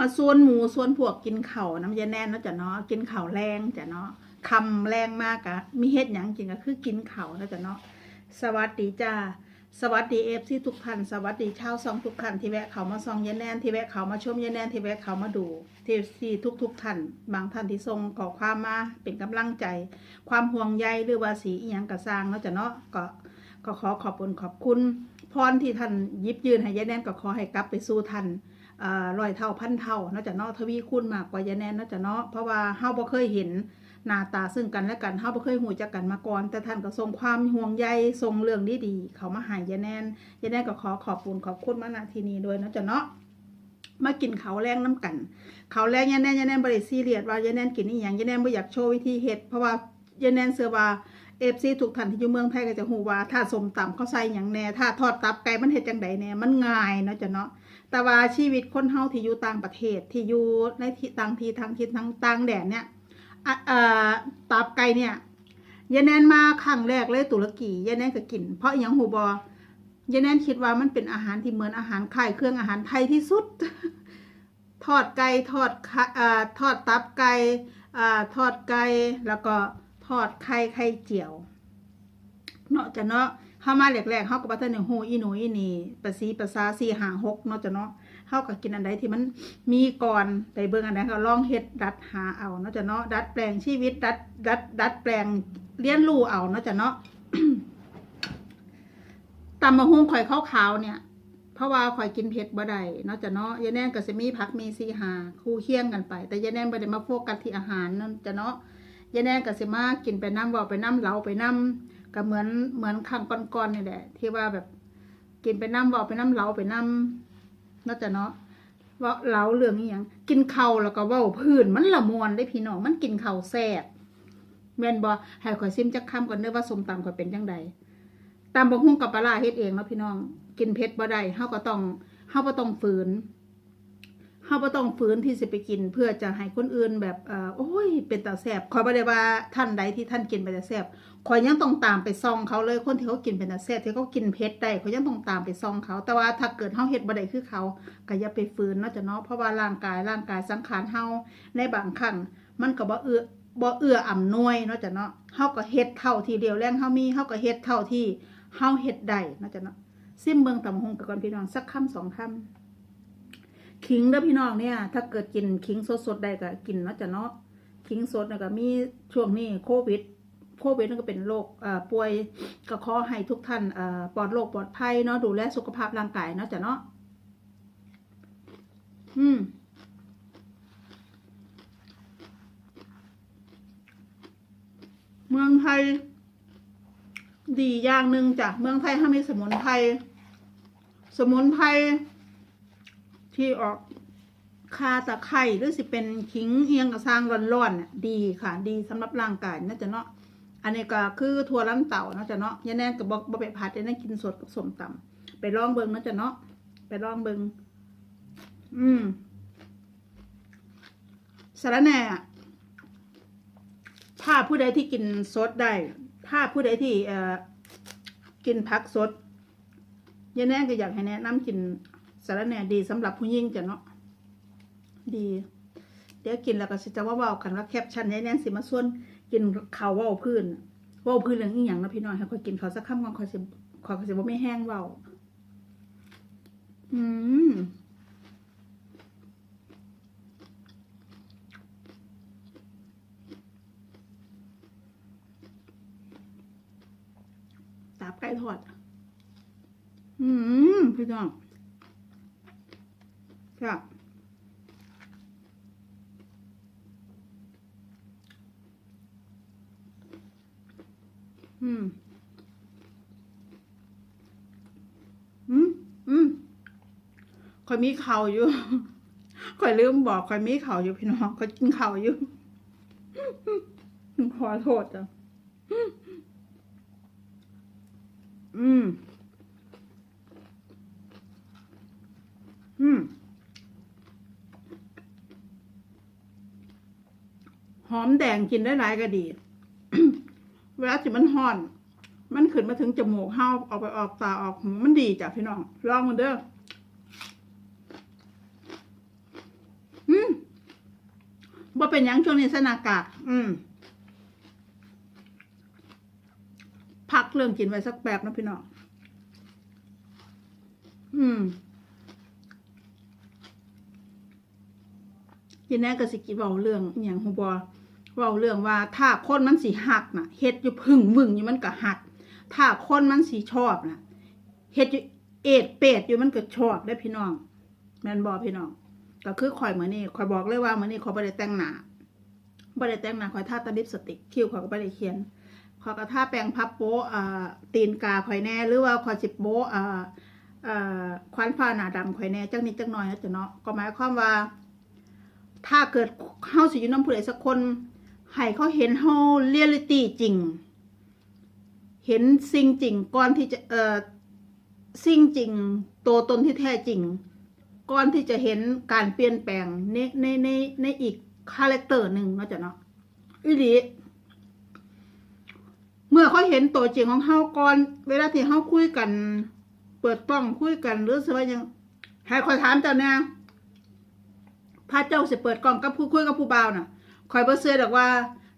มาส่วนหมูส่วนพวกกินเข่าน้ำยาแน่นเนาะจ้ะเนาะกินเข่าแรงจ้ะเนาะคำแรงมากอะมีเฮ็ดหยังจริงก็คือกินเข่าเนาะจ้ะเนาะสวัสดีจ้าสวัสดีเอฟที่ทุกท่านสวัสดีชาวซองทุกท่านที่แวะเขามาซองยาแนนที่แวะเขามาชมยาแนนที่แวะเขามาดูที่ที่ทุกทุกท่านบางท่านที่ส่งขอความมาเป็นกำลังใจ ความห่วงใยหรือว่าสีอีหยังกระสร้างเนาะจ้ะเนาะก็ก็ขอขอบคุณขอบคุณพรที่ท่านยิบยืนให้ยาแนนก็ขอให้กลับไปสู่ท่าน ร้อยเท่าพันเท่านอกจากเนาะทวีคูณมากกว่ายาแนนนอกจากเนาะเพราะว่าเฮาบ่เคยเห็นหน้าตาซึ่งกันและกันเฮาบ่เคยหูจักกันมาก่อน แต่ท่านก็ทรงความห่วงใยทรงเรื่องดีๆเขามาหายยาแนนยาแนนก็ขอขอบคุณขอบคุณมาณที่นี้ด้วยนอกจากเนาะมากินเขาแรงน้ำกัน เขาแรงยาแนนยาแนนบ่ได้ซีเรียสว่ายาแนนกินอีหยังยาแนนบ่อยากโชว์วิธีเฮ็ดเพราะว่ายาแนนเชื่อว่าเอฟซีทุกท่านที่อยู่เมืองไทยก็จะหูว่าถ้าสมต่ำเขาใส่หยังแน่ถ้าทอดตับไก่มันเฮ็ดจังใดแน่มันง่ายเนาะจ้ะเนาะ แต่ว่าชีวิตคนเฮาที่อยู่ต่างประเทศที่อยู่ในที่ต่างที่ทางทิศทางต่างแดนเนี่ยตับไก่เนี่ยยายแนนมาครั้งแรกเลยตุรกียายแนนก็กิน เพราะอหยังหูบอยายแนนคิดว่ามันเป็นอาหารที่เหมือนอาหารค่เครื่องอาหารไทยที่สุด ทอดไก่ทอดอทอดตับไก่ทอดไก่แล้วก็ทอดไข่ไข่เจียว เนาะจะเนาะ เฮามาแรกๆเฮาก็บ่ทันได้ฮู้อีหนูอีนี่ภาษีภาษา4 5 6เนาะจ้ะเนาะเฮาก็กินอันใดที่มันมีก่อนไปเบิ่งอันใดก็ลองเฮ็ดดัดหาเอาเนาะจ้ะเนาะดัดแปลงชีวิตดัดดัดดัดแปลงเรียนรู้เอาเนาะจ้ะเนาะตำมะฮุ่งข่อยขาวๆเนี่ย เพราะว่าข่อยกินเผ็ดบ่ได้เนาะจ้ะเนาะยายแน่นก็สิมีผักมีสีหาคู่เคียงกันไป แต่ยายแน่นบ่ได้มาโฟกัสที่อาหารนั่นจ้ะเนาะยายแน่นก็สิมากินไปน้ำว้าไปน้ำเหลาไปน้ำ ก็เหมือนเหมือนครั้งก่อนๆนี่แหละ ที่ว่าแบบกินไปน้ำบอกไปน้ำเหลาไปน้ำนอกจากเนาะว่าเหลาเรื่องนี้ยังกินเข่าแล้วก็ว้าพื้นมันละมวนได้พี่น้องมันกินเข่าแซ่บแม่นบ่ให้ข่อยซิมจักคำก่อนเด้อว่าสมตำข่อยเป็นจังใดตำบักหุ่งกับปลาเฮ็ดเองเนาะพี่น้อง กินเผ็ดบ่ได้เฮาก็ต้องเฮาบ่ต้องฝืน เฮาบ่ต้องฝืนที่สิไปกิน เพื่อจะให้คนอื่นแบบเออโอ้ย เป็นตาแซบขอยบ่ได้ว่าท่านใดที่ท่านกินเป็นตาแซบขอยยังต้องตามไปซองเขาเลยคนที่เขากินเป็นตาแซบที่เขากินเผ็ดได้ขอยยังต้องตามไปซองเขา แต่ว่าถ้าเกิดเฮาเฮ็ดบ่ได้คือเขาก็อย่าไปฝืนเนาะจ้ะเนาะเพราะว่าร่างกายร่างกายสังขารเฮาในบางครั้งมันก็บ่เอื้อบ่เอื้ออำนวยเนาะจ้ะเนาะเฮาก็เฮ็ดเท่าที่เดียวแรงเฮามีเฮาก็เฮ็ดเท่าที่เฮาเฮ็ดได้เนาะจ้ะเนาะซิมเบิ่งตำหงไปก่อนพี่น้องสักคำสองคำ ขิงเด้อพี่น้องเนี่ย ถ้าเกิดกินขิงสดๆได้ก็กินเนาะจ้ะเนาะขิงสดเนี่ยก็มีช่วงนี้โควิดโควิดนั่นก็เป็นโรคเอ่อป่วยก็ขอให้ทุกท่านเอ่อปลอดโรคปลอดภัยเนาะดูแลสุขภาพร่างกายเนาะจ้ะเนาะอืมเมืองไทย ดีอย่างหนึ่งจ้ะเมืองไทยถ้ามีสมุนไพรสมุนไพร ที่ออกคาตะไคร่หรือสิเป็นขิงเอียงกระซางร้อนๆน่ะดีค่ะ ดีสำหรับร่างกายน่าจะเนาะอันนี้ก็คือถั่วลันเต่าน่าจะเนาะยายแน่นกับบะไปผัดยายแน่นกินสดกับสมตำไปลองเบิงน่าจะเนาะไปลองเบิงอืมสาระแน่อะถ้าผู้ใดที่กินสดได้ ถ้าผู้ใดที่เอ่อกินผักสดยายแน่นก็อยากให้แนะนำกิน สารแหน่ดีสำหรับผู้หญิงจ้ะเนาะดี เดี๋ยวกินแล้วก็จะว่าเว้ากันว่าแคปชั่นแน่ๆสิมาส่วนกินข้าวว้าพื้นว้าพื้นเรื่องอีหยังนะพี่น้องให้คอยกินข้าวสักคำก่อนคอยสิคอยสิบ่ไม่แห้งเว้าอืมตาบไก่ทอด อืม พี่น้อง ค่ะอืม อืม อืมคอยมีเข่าอยู่คอยลืมบอกคอยมีเข่าอยู่พี่น้องคอยกินเข่าอยู่ขอโทษจ้ะอืม อืม หอมแดงกินได้หลายก็ดี เวลาที่มันห่อน มันขึ้นมาถึงจมูกเฮาออกไปออกตาออกหูมันดีจ้ะพี่น้องลองมันเด้อเป็นยังช่วงนี้สนากากอืมพักเรื่องกินไว้สักแป๊บนะพี่น้อง อืมยินแน่ก็สิกิเว้าเรื่องอย่างฮูบอ ว้าเรื่องว่าถ้าคนมันสิหักน่ะเฮ็ดอยู่พึ่งวึงอยู่มันก็หัก ถ้าคนมันสิชอบน่ะเฮ็ดอยู่เอ็ดเป็ดอยู่มันก็ชอบได้พี่น้องแมนบ่พี่น้อง ก็คือข่อยเหมือนี้ข่อยบอกเลยว่าเหมือนี้ข่อยบ่ได้แต่งหนาบ่ได้แต่งหนาข่อยทาแตลิปสติกคิ้วขอยก็บ่ได้เขียนขอยก็ทาแปรงพับโป๊ะอ่ตีนกาข่อยแน่หรือว่าขอยสิโป๊ะอ่าอ่าควันฟ้าหนาดำข่อยแน่จักนิดจักหน่อยนะจ๊ะเนาะก็หมายความว่า ถ้าเกิดเฮาสิอยู่น้ำผู้ใดสักคน ให้เขาเห็นเฮาเรียลิตี้จริง เห็นสิ่งจริงก่อนที่จะเอ่อสิ่งจริงตัวตนที่แท้จริง ก่อนที่จะเห็นการเปลี่ยนแปลงในในในในอีกคาแรคเตอร์หนึ่งเนาะจ๊ะเนาะอีหลีเมื่อเขาเห็นตัวจริงของเฮาก่อน เวลาที่เฮาคุยกัน เปิดกล้องคุยกันหรือสิว่ายังให้คอยถามเจ้าแน่พระเจ้าสิเปิดกล้องกับผู้คุยกับผู้บ่าวน่ะ คอยบ่เชื่อดอกว่า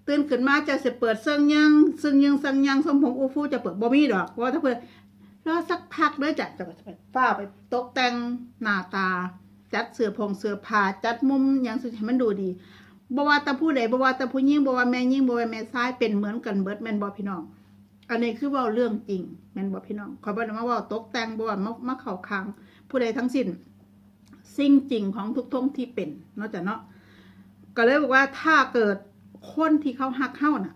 ตื่นขึ้นมาจะสิเปิดเซิงยังซึ่งยังซังยังสมผมอูฟู่จะเปิดบ่มีดอกเพราะว่าถ้าเปิดรอสักพักเด้อจ้ะจะไปฝ้าไปตกแต่งหน้าตา จัดเสื้อผงเสื้อผ้าจัดมุมอย่างสุดให้มันดูดีบ่ว่าต่ผู้ใดบ่ว่าต่ผู้หญิงบ่ว่าแม่หญิงบ่ว่าแม่ชายเป็นเหมือนกันเบิดแม่นบ่พี่น้อง อันนี้คือว้าเรื่องจริงแม่นบ่พี่น้องขอยบ่ได้มาว้าตกแต่งบ่ว่ามามาเข้าข้างผู้ใดทั้งสิ้น สิ่งจริงของทุกท่งที่เป็นนาะจ้ะเนาะ ก็เลยบอกว่าถ้าเกิดคนที่เขาฮักเฮาน่ะ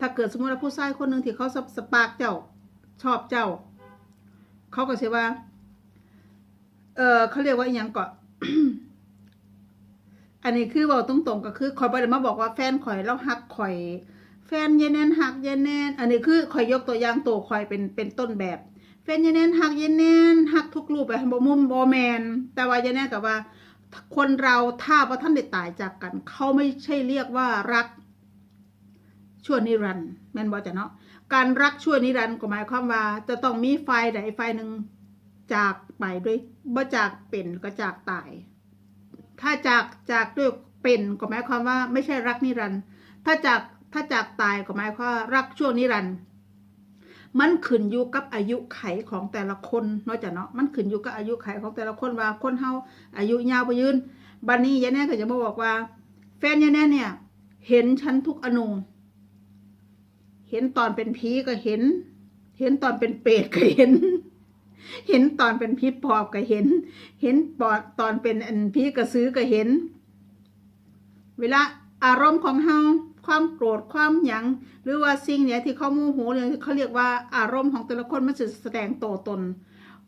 ถ้าเกิดสมมติว่าผู้ชายคนหนึ่งที่เขาสสปาร์กเจ้าชอบเจ้า เขาก็เสียว่า เออเขาเรียกว่าอหยังก็อันนี้คือบอกตรงๆก็คือคอยบ่ได้มาบอกว่าแฟนข่อยแล้วฮักข่อยแฟนยายแนนฮักยายแนนอันนี้คือข่อยยกตัวอย่างตัวข่อยเป็นเป็นต้นแบบแฟนยายแนนฮักยายแนนฮักทุกรูปแบบบ่มุมบ่แมนแต่ว่ายายแนนกับว่า คนเราถ้าว่าท่านได้ตายจากกัน เขาไม่ใช่เรียกว่ารักชั่วนิรันด์แม่นบ่จ้ะเนาะการรักชั่วนิรันด์ก็หมายความว่า จะต้องมีไฟใดไฟหนึ่งจากไปด้วยบ่จากเป็นก็จากตาย ถ้าจากจากด้วยเป็นก็หมายความว่าไม่ใช่รักนิรันด์ถ้าจากถ้าจากตายก็หมายความว่ารักชั่วนิรันด์ มันขึ้นอยู่กับอายุไขของแต่ละคนเนาะจ้ะเนาะมันขึ้นอยู่กับอายุไขของแต่ละคนว่าคนเฮาอายุยาวไปยืนบันนี้ยายแน่ก็จะมาบอกว่า แฟนยายแน่เนี่ย เห็นฉันทุกอนูเห็นตอนเป็นผีก็เห็น เห็นตอนเป็นเปรตก็เห็น เห็นตอนเป็นผีปอบก็เห็น เห็นปอดตอนเป็นอันผีกระซื้อก็เห็น เวลาอารมณ์ของเฮา ความโกรธความหยังหรือว่าสิ่งเนี้ยที่เขาโมโหเนี่ยเขาเรียกว่าอารมณ์ของแต่ละคนมันจะแสดงตัวตน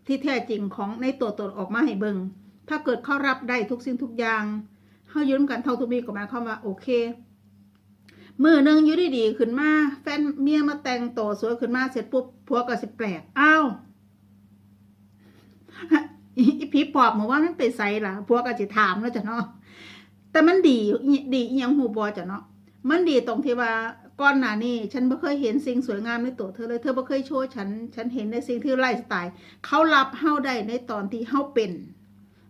ที่แท้จริงของในตัวตนออกมาให้เบิงถ้าเกิดเขารับได้ทุกสิ่งทุกอย่างเฮายืมกันเท่าทุกมีก็หมายความว่าโอเคมือหนึ่งอยู่ดีๆขึ้นมาแฟนเมียมาแต่งตัวสวยขึ้นมาเสร็จปุ๊บผัวก็สิแปลกอ้าวอีผีปอบเหมือนว่ามันไปใส่ล่ะผัวก็จะถามแล้วจ้ะเนาะแต่มันดีดีอหยังหูบอจ้ะเนาะ มันดีตรงที่ว่าก่อนหน้านี้ฉันไม่เคยเห็นสิ่งสวยงามในตัวเธอเลย เธอไม่เคยโชว์ฉัน ฉันเห็นในสิ่งที่ไลฟ์สไตล์เขารับเฮาได้ในตอนที่เฮาเป็น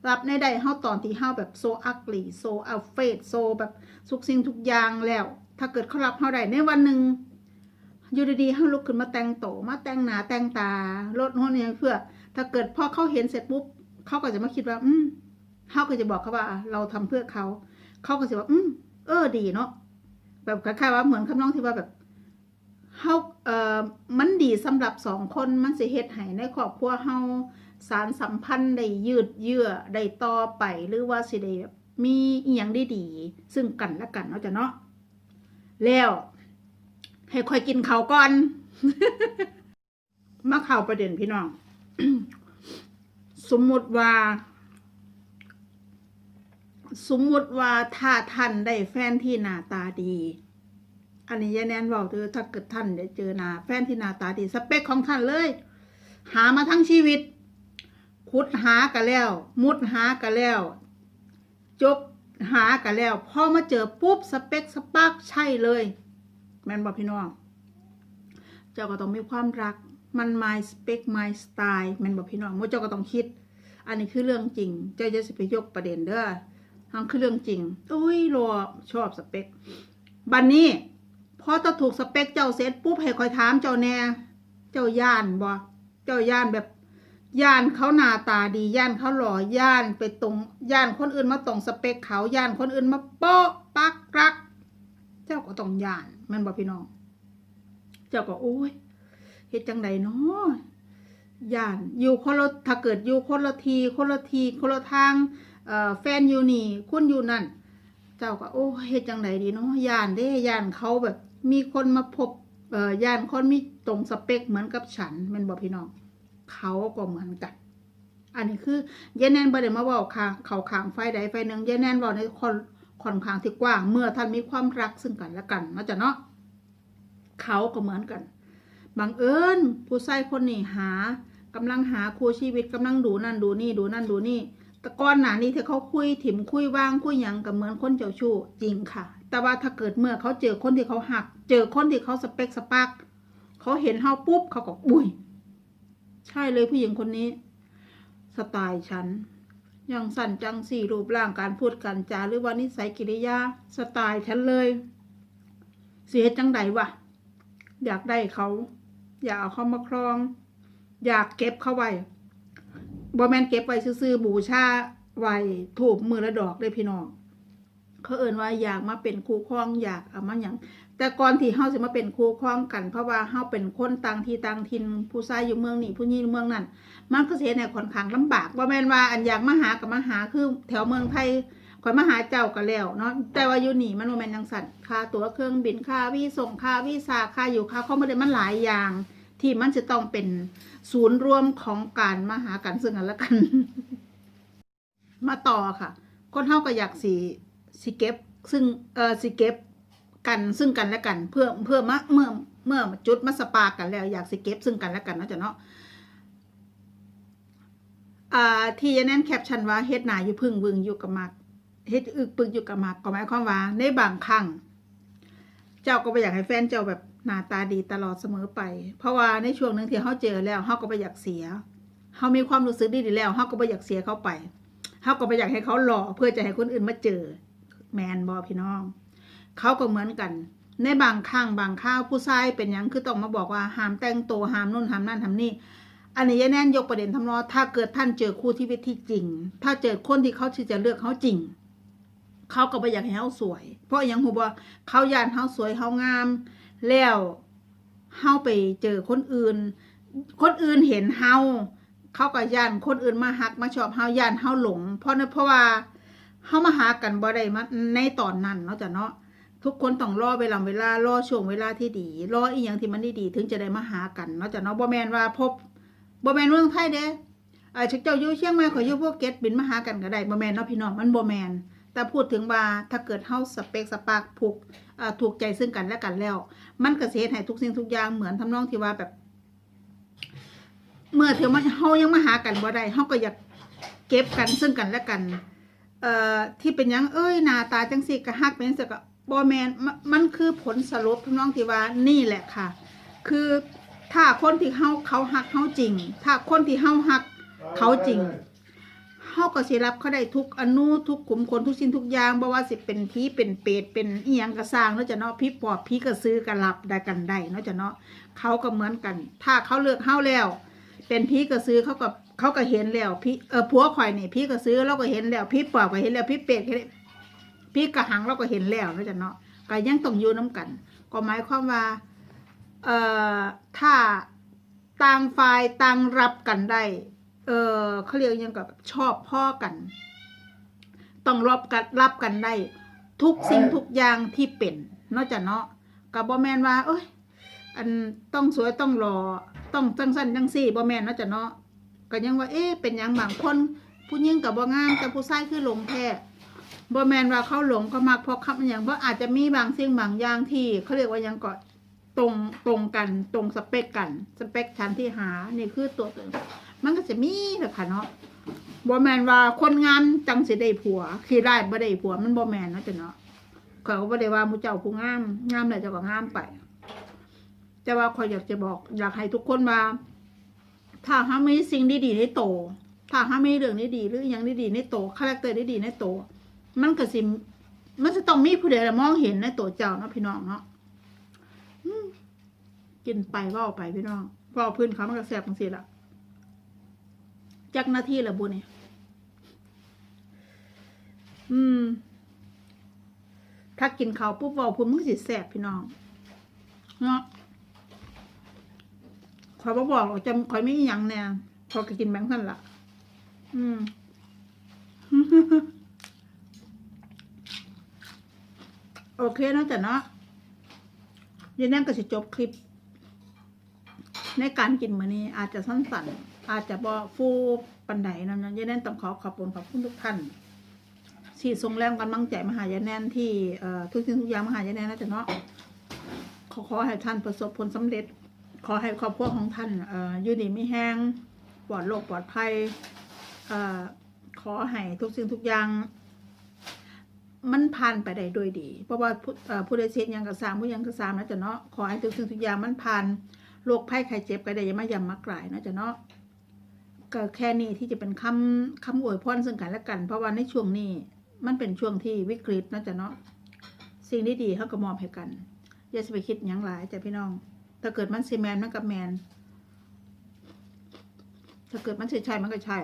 รับในได้เฮาตอนที่เฮาแบบโซอักลีโซอัลเฟดโซแบบทุกสิ่งทุกอย่างแล้ว ถ้าเกิดเขารับเฮาได้ในวันหนึ่งอยู่ดีๆเฮาลุกขึ้นมาแต่งโตมาแต่งหนาแต่งตาลดโน่นนี่เพื่อ ถ้าเกิดพอเขาเห็นเสร็จปุ๊บเขาก็จะมาคิดว่า อืมเขาก็จะบอกเขาว่า เราทำเพื่อเขาเขาก็จะว่า อืมเออดีเนาะ แบบคล้ายๆว่าเหมือนคำน้องที่ว่าแบบเฮาเอ่อมันดีสำหรับสองคนมันสิเฮ็ดให้ในครอบครัวเฮาสารสัมพันธ์ได้ยืดเยื้อได้ต่อไปหรือว่าสิได้มีอีหยังได้ดีซึ่งกันและกันเนาะจ้ะเนาะแล้วให้ค่อยกินข้าวก่อน มาเข้าประเด็นพี่น้อง สมมุติว่า สมมุติว่าถ้าท่านได้แฟนที่หน้าตาดี อันนี้ยายแนนบอกเธอถ้าเกิดท่านได้เจอหน้าแฟนที่หน้าตาดี สเปคของท่านเลย หามาทั้งชีวิต ขุดหากันแล้ว มุดหากันแล้ว จกหากันแล้วพอมาเจอปุ๊บสเปคสปาร์กใช่เลย แม่นบอกพี่น้อง เจ้าก็ต้องมีความรัก มัน my spec my style แม่นบอกพี่น้องมื่อเจ้าก็ต้องคิด อันนี้คือเรื่องจริง เจ้าจะสิไปยกประเด็นเด้อ ทั้งคือเรื่องจริงอุ้ยรอชอบสเปค บันนี้พอถ้าถูกสเปคเจ้าเสร็จปุ๊บให้คอยถามเจ้าแน่ เจ้าย่านบ่เจ้าย่านแบบย่านเขาหน้าตาดีย่านเขาหล่อย่านไปตรงย่านคนอื่นมาตรงสเปคเขาย่านคนอื่นมาโป๊ะปักรัก เจ้าก็ต้องย่านม่นบ่พี่น้อง เจ้าก็โอ้ยเฮ็ดจังใดเนาะย่านอยู่คนละถ้าเกิดอยู่คนละทีคนละทีคนละทาง แฟนอยู่นี่คุณอยู่นั่น เจ้าก็โอ้เฮ็ดจังใดดีเนาะย่านเด้ย่านเขาแบบ มีคนมาพบเอ่อย่านคนมีตรงสเปคเหมือนกับฉันแม่นบ่พี่น้องเขาก็เหมือนกัน อันนี้คือยายแนนบ่ได้มาเว้าข้างเขาขางไฟใดไฟหนึ่งยายแนนเว้าในคนค่อนข้างที่กว้าง เมื่อท่านมีความรักซึ่งกันและกันนะจ้ะเนาะเขาก็เหมือนกันบังเอิญผู้ชายคนนี้หากำลังหาคู่ชีวิตกำลังดูนั่นดูนี่ดูนั่นดูนี่ แต่ก่อนหนานี้ที่เขาคุยถิ่มคุยว่างคุยหยังกับเหมือนคนเจ้าชู้จริงค่ะ แต่ว่าถ้าเกิดเมื่อเขาเจอคนที่เขาหัก เจอคนที่เขาสเปคสปักเขาเห็นเฮาปุ๊บเขาก็บุยใช่เลยผู้หญิงคนนี้ สไตล์ฉันอย่างสั่นจังสี่รูปร่างการพูดการจาหรือว่านิสัยกิริยาสไตล์ฉันเลย เสียจังใดวะอยากได้เขา อยากเอาเขามาครอง อยากเก็บเขาไว้ บอแมนเก็บไว้ซื่อบูชาไว้ถูกมือละดอกเลยพี่น้องเขาเอ่นว่าอยากมาเป็นคู่ครองอยากเอามาอย่างแต่ก่อนที่เฮาสิมาเป็นคู่ครองกัน เพราะว่าเฮาเป็นคนต่างที่ต่างถิ่นผู้ชายอยู่เมืองนี้ผู้หญิงอยู่เมืองนั้นมันก็เสียในค่อนข้างลำบากบ่แม่นว่าอันอยากมาหากับมาหาคือแถวเมืองไทยข่อยมาหาเจ้าก็แล้วเนาะแต่ว่าอยู่นี่มันบ่แม่นจังซั่นค่าตั๋วเครื่องบินค่าวีส่งค่าวีซ่าค่าอยู่ค่าคอมบ่ได้มันหลายอย่าง ที่มันจะต้องเป็นศูนย์รวมของการมาหากันซึ่งกันและกัน มาต่อค่ะ คนเฮาก็อยากสิสิเก็บ ซึ่งเออสเก็บกันซึ่งกันและกัน เพื่อเพื่อมาเมื่อเมื่อจุดมาสปากันแล้ว อยากสิเก็บซึ่งกันและกันเนาะจ้ะเนาะที่ยายแน่นแคปชั่นว่าเฮ็ดหนาอยู่พึ่งวึงอยู่กับมักเฮ็ดอึกปึกอยู่กับมักก็หมายความว่าในบางครั้ง เจ้าก็ไปอยากให้แฟนเจ้าแบบ หน้าตาดีตลอดเสมอไป เพราะว่าในช่วงหนึ่งที่เขาเจอแล้วเขาก็ไปอยากเสียเขามีความรู้สึกดีๆแล้วเขาก็ไปอยากเสียเขาไปเขาก็ไปอยากให้เขาหล่อเพื่อจะให้คนอื่นมาเจอ แมนบอพี่น้องเขาก็เหมือนกัน ในบางครั้งบางข้าวผู้ชายเป็นยังคือต้องมาบอกว่าห้ามแต่งตัวห้ามนู่นห้ามนั่นทำนี่อันนี้ยายแน่นยกประเด็นทำนองถ้าเกิดท่านเจอคู่ที่วิธีจริง ถ้าเจอคนที่เขาที่จะเลือกเขาจริงเขาก็ไปอยากให้เขาสวย เพราะย่างหูว่าเขายานเขาสวยเขางาม แล้วเฮาไปเจอคนอื่น คนอื่นเห็นเฮาเขาก็ย่านคนอื่นมาหักมาชอบเฮาย่านเฮาหลง เพราะนะเพราะว่าเฮามาหากันบ่ได้มาในตอนนั้นเนาะจ้ะเนาะทุกคนต้องรอเวลาเวลารอช่วงเวลาที่ดีรออีหยังที่มันดีๆถึงจะได้มาหากันเนาะจ้ะเนาะบ่แม่นว่าพบบ่แม่นเมืองไทยเด้เอ่อเจ้าอยู่เชียงใหม่ขอยอยู่ภูเก็ตบินมาหากันก็ได้บ่แม่นเนาะพี่น้องมันบ่แม่นแต่พูดถึงว่าถ้าเกิดเฮาสเปคสปากผูก ถูกใจซึ่งกันและกันแล้ว มันก็สิเฮ็ดให้ทุกสิ่งทุกอย่างเหมือนทำนองที่ว่าแบบ เมื่อเที่ยวมันเฮายังมาหากันบ่ได้เฮาก็อยากเก็บกันซึ่งกันและกัน เอ่อที่เป็นยังเอ้ยหน้าตาจังซี่ก็ฮักเป็นจักบ่แมนมันคือผลสรุปทำนองที่ว่านี่แหละค่ะ คือถ้าคนที่เฮาเขาฮักเฮาจริง ถ้าคนที่เฮาฮักเขาจริง เฮาก็สิรับเขาได้ทุกอนุทุกขุมขนทุกสิ่งทุกอย่างบ่ว่าสิเป็นผีเป็นเปรตเป็นเอียงก็สร้างเนาะจ้ะเนาะผีปอบผีกระซื้อก็รับได้กันได้เนาะจ้ะเนาะเขาก็เหมือนกัน ถ้าเขาเลือกเฮาแล้ว เป็นผีกระซื้อเขาก็เขาก็เห็นแล้วผีเออผัวข่อยนี่ผีกระซื้อเราก็เห็นแล้วผีปอบก็เห็นแล้วผีเปรตก็เห็นผีกระหังเราก็เห็นแล้วเนาะจ้ะเนาะก็ยังต้องอยู่น้กัน ก็หมายความว่าเอ่อถ้าต่างฝ่ายต่างรับกันได้ เออเขาเรียกยังกับชอบพ่อกัน ต้องรับกันรับกันได้ ทุกสิ่งทุกอย่างที่เป็นนอกจากเนาะกับบอแมนว่า เอ้ย อันต้องสวยต้องรอต้องจังสั้นจังสี่บอแมนนอกจากเนาะก็ยังว่าเอ๊ะเป็นหยังบางคนผู้หญิงกับบองามแต่ผู้ชายคือหลงแท้บอแมนว่าเขาหลงเขามักเพราะคำอย่างว่าอาจจะมีบางสิ่งบางอย่างที่เขาเรียกว่ายังก็ตรงตรงกันตรงสเปกกัน สเปคชั้นที่หา นี่คือตัวตน มันก็จะมีแหละค่ะเนาะบ่แมนว่าคนงามจังสิได้ผัวขี้ได้บ่ได้ผัวมันบ่แมนเนาะจ้ะเนาะข่อยก็บ่ได้ว่ามูเจ้าผู้งามงามแล้วเจ้าก็งามไป แต่ว่าข่อยอยากจะบอก อยากให้ทุกคนว่า ถ้าหามีสิ่งดีๆในโต ถ้าหามีเรื่องดีๆหรืออยังดีๆในโตคาแรคเตอร์ดีๆในโต มันก็สิมันจะต้องมีผู้ใดละมองเห็นในตัวเจ้าเนาะพี่น้องเนาะกินไปเว่าไปพี่น้องเว่าพื้นเขามันก็แสบจังสิละ จักหน้าที่ละบุญเนี่ยอืม ถ้ากินเขาปุ๊บเว่าพื้นมันก็สิแสบพี่น้องเนาะขอยบอกบอกจำขอยไม่ยังแน่พอก,กินแบงค์ท่านละอืมโอเคนะจ้ะเนาะยันแน่ก็จะจบคลิป ในการกินมื้อนี้อาจจะสั้นๆ อาจจะบ่ฟูปันไดนะนาะยันแน่ต้องขอขอบคุณขอบคุณทุกท่านที่ส่งแรงกำลังใจมหายายแนนที่ทุกสิ่งทุกอย่างมหายายแนนนะจ๊ะเนาะขอขอให้ท่านประสบผลสำเร็จ ขอให้ครอบครัวของท่านอยู่ดีไม่แห้งปลอดโรคปลอดภัยอขอให้ทุกสิ่งทุกอย่างมันผ่านไปได้โดยดี เพราะว่าผู้เอ่อผู้ใดเสียหยังกับสามผู้ยังกับสามนะจ๊ะเนาะขอให้ทุกสิ่งทุกอย่างมันผ่านโรคภัยไข้เจ็บก็ได้ยังมายำมากลายนะจ๊ะเนาะ ก็แค่นี้ที่จะเป็นคำคำอวยพรซึ่งกันและกัน เพราะว่าในช่วงนี้มันเป็นช่วงที่วิกฤตนะจ๊ะเนาะสิ่งที่ดีเขาก็มอบให้กัน อย่าไปคิดหยังหลายจ้ะพี่น้อง ถ้าเกิดมันซีแมนมันกับแมน ถ้าเกิดมันใช่ใช่มันก็ใช่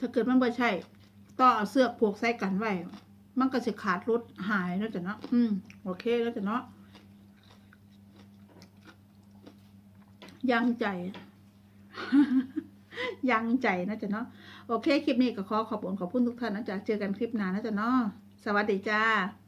ถ้าเกิดมันไม่ใช่ต้องเอาเสื้อผูกใส่กันไว้ มันก็จะขาดรุดหายแล้วจ้ะเนาะ อืมโอเคแล้วจ้ะเนาะยังใจ ยังใจนะจ๊ะเนาะโอเค คลิปนี้ก็ขอขอบคุณขอบคุณทุกท่านนะจ๊ะเจอกันคลิปหน้านะจ๊ะเนาะสวัสดีจ้า